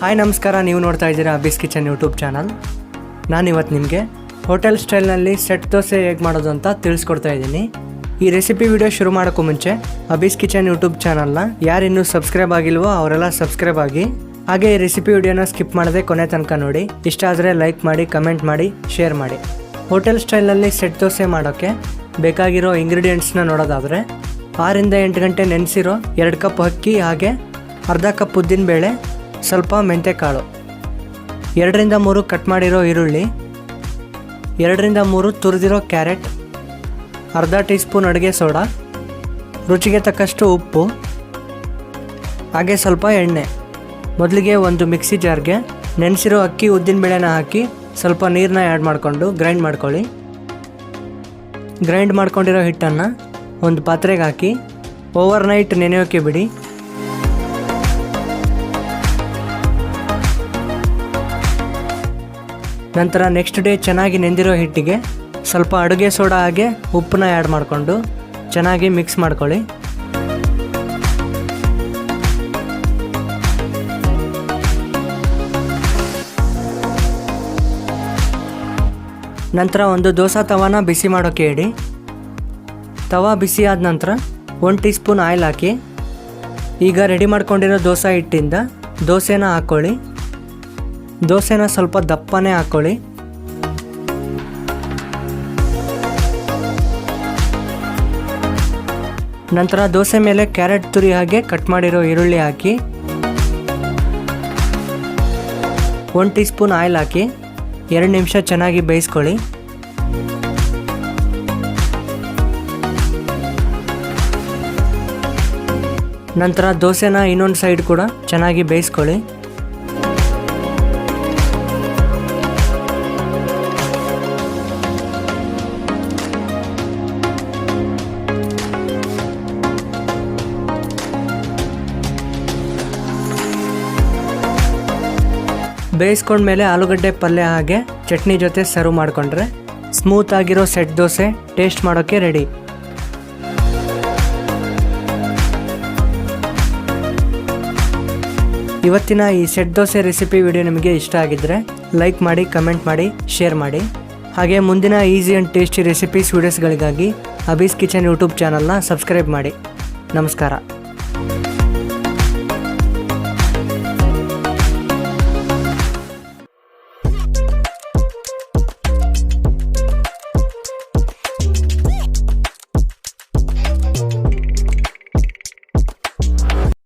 Hi, ನಮಸ್ಕಾರ. ನೀವು ನೋಡ್ತಾ ಇದ್ದೀರಾ ಅಬಿಸ್ ಕಿಚನ್ ಯೂಟ್ಯೂಬ್ ಚಾನಲ್ ನಾನಿವತ್ತು ನಿಮಗೆ ಹೋಟೆಲ್ ಸ್ಟೈಲ್ನಲ್ಲಿ ಸೆಟ್ ದೋಸೆ ಹೇಗೆ ಮಾಡೋದು ಅಂತ ತಿಳಿಸ್ಕೊಡ್ತಾ ಇದ್ದೀನಿ. ಈ ರೆಸಿಪಿ ವಿಡಿಯೋ ಶುರು ಮಾಡೋಕ್ಕೂ ಮುಂಚೆ ಅಬೀಸ್ ಕಿಚನ್ ಯೂಟ್ಯೂಬ್ ಚಾನಲ್ನ ಯಾರಿನ್ನೂ ಸಬ್ಸ್ಕ್ರೈಬ್ ಆಗಿಲ್ವೋ ಅವರೆಲ್ಲ ಸಬ್ಸ್ಕ್ರೈಬ್ ಆಗಿ, ಹಾಗೆ ಈ ರೆಸಿಪಿ ವಿಡಿಯೋನ ಸ್ಕಿಪ್ ಮಾಡದೆ ಕೊನೆ ತನಕ ನೋಡಿ. ಇಷ್ಟ ಆದರೆ ಲೈಕ್ ಮಾಡಿ ಕಮೆಂಟ್ ಮಾಡಿ ಶೇರ್ ಮಾಡಿ. ಹೋಟೆಲ್ ಸ್ಟೈಲ್ನಲ್ಲಿ ಸೆಟ್ ದೋಸೆ ಮಾಡೋಕ್ಕೆ ಬೇಕಾಗಿರೋ ಇಂಗ್ರೀಡಿಯೆಂಟ್ಸ್ನ ನೋಡೋದಾದರೆ ಆರಿಂದ ಎಂಟು ಗಂಟೆ ನೆನೆಸಿರೋ ಎರಡು ಕಪ್ ಅಕ್ಕಿ, ಹಾಗೆ ಅರ್ಧ ಕಪ್ ಉದ್ದಿನಬೇಳೆ ಸ್ವಲ್ಪ ಮೆಂತ್ಯಕಾಳು ಎರಡರಿಂದ ಮೂರು ಕಟ್ ಮಾಡಿರೋ ಈರುಳ್ಳಿ. ಎರಡರಿಂದ ಮೂರು ತುರಿದಿರೋ ಕ್ಯಾರೆಟ್. ಅರ್ಧ ಟೀ ಸ್ಪೂನ್ ಅಡುಗೆ ಸೋಡಾ. ರುಚಿಗೆ ತಕ್ಕಷ್ಟು ಉಪ್ಪು. ಹಾಗೆ ಸ್ವಲ್ಪ ಎಣ್ಣೆ. ಮೊದಲಿಗೆ ಒಂದು ಮಿಕ್ಸಿ ಜಾರ್ಗೆ ನೆನೆಸಿರೋ ಅಕ್ಕಿ ಉದ್ದಿನಬೇಳೆನ ಹಾಕಿ ಸ್ವಲ್ಪ ನೀರನ್ನ ಆ್ಯಡ್ ಮಾಡಿಕೊಂಡು ಗ್ರೈಂಡ್ ಮಾಡ್ಕೊಳ್ಳಿ. ಗ್ರೈಂಡ್ ಮಾಡ್ಕೊಂಡಿರೋ ಹಿಟ್ಟನ್ನು ಒಂದು ಪಾತ್ರೆಗೆ ಹಾಕಿ. ಓವರ್ ನೈಟ್ ನೆನೆಯೋಕೆ ಬಿಡಿ. ನಂತರ ನೆಕ್ಸ್ಟ್ ಡೇ ಚೆನ್ನಾಗಿ ನೆಂದಿರೋ ಹಿಟ್ಟಿಗೆ ಸ್ವಲ್ಪ ಅಡುಗೆ ಸೋಡಾ ಹಾಗೆ ಉಪ್ಪನ್ನ ಆ್ಯಡ್ ಮಾಡಿಕೊಂಡು ಚೆನ್ನಾಗಿ ಮಿಕ್ಸ್ ಮಾಡ್ಕೊಳ್ಳಿ. ನಂತರ ಒಂದು ದೋಸೆ ತವಾನ ಬಿಸಿ ಮಾಡೋಕ್ಕೆ ಇಡಿ ತವಾ ಬಿಸಿ ಆದ ನಂತರ ಒಂದು ಟೀ ಸ್ಪೂನ್ ಆಯಿಲ್ ಹಾಕಿ. ಈಗ ರೆಡಿ ಮಾಡ್ಕೊಂಡಿರೋ ದೋಸೆ ಹಿಟ್ಟಿಂದ ದೋಸೆನ ಹಾಕ್ಕೊಳ್ಳಿ ದೋಸೆನ ಸ್ವಲ್ಪ ದಪ್ಪನೇ ಹಾಕ್ಕೊಳ್ಳಿ ನಂತರ ದೋಸೆ ಮೇಲೆ ಕ್ಯಾರೆಟ್ ತುರಿ ಹಾಗೆ ಕಟ್ ಮಾಡಿರೋ ಈರುಳ್ಳಿ ಹಾಕಿ. ಒಂದು ಟೀ ಸ್ಪೂನ್ ಆಯಿಲ್ ಹಾಕಿ. ಎರಡು ನಿಮಿಷ ಚೆನ್ನಾಗಿ ಬೇಯಿಸ್ಕೊಳ್ಳಿ. ನಂತರ ದೋಸೆನ ಇನ್ನೊಂದು ಸೈಡ್ ಕೂಡ ಚೆನ್ನಾಗಿ ಬೇಯಿಸ್ಕೊಳ್ಳಿ. ಬೇಯಿಸ್ಕೊಂಡ್ಮೇಲೆ ಆಲೂಗಡ್ಡೆ ಪಲ್ಯ ಹಾಗೆ ಚಟ್ನಿ ಜೊತೆ ಸರ್ವ್ ಮಾಡಿಕೊಂಡ್ರೆ ಸ್ಮೂತ್ ಆಗಿರೋ ಸೆಟ್ ದೋಸೆ ಟೇಸ್ಟ್ ಮಾಡೋಕ್ಕೆ ರೆಡಿ. ಇವತ್ತಿನ ಈ ಸೆಟ್ ದೋಸೆ ರೆಸಿಪಿ ವಿಡಿಯೋ ನಿಮಗೆ ಇಷ್ಟ ಆಗಿದ್ದರೆ ಲೈಕ್ ಮಾಡಿ, ಕಮೆಂಟ್ ಮಾಡಿ, ಶೇರ್ ಮಾಡಿ. ಹಾಗೆ ಮುಂದಿನ ಈಸಿ ಆ್ಯಂಡ್ ಟೇಸ್ಟಿ ರೆಸಿಪೀಸ್ ವೀಡಿಯೋಸ್ಗಳಿಗಾಗಿ ಅಬೀಸ್ ಕಿಚನ್ ಯೂಟ್ಯೂಬ್ ಚಾನಲ್ನ ಸಬ್ಸ್ಕ್ರೈಬ್ ಮಾಡಿ. ನಮಸ್ಕಾರ.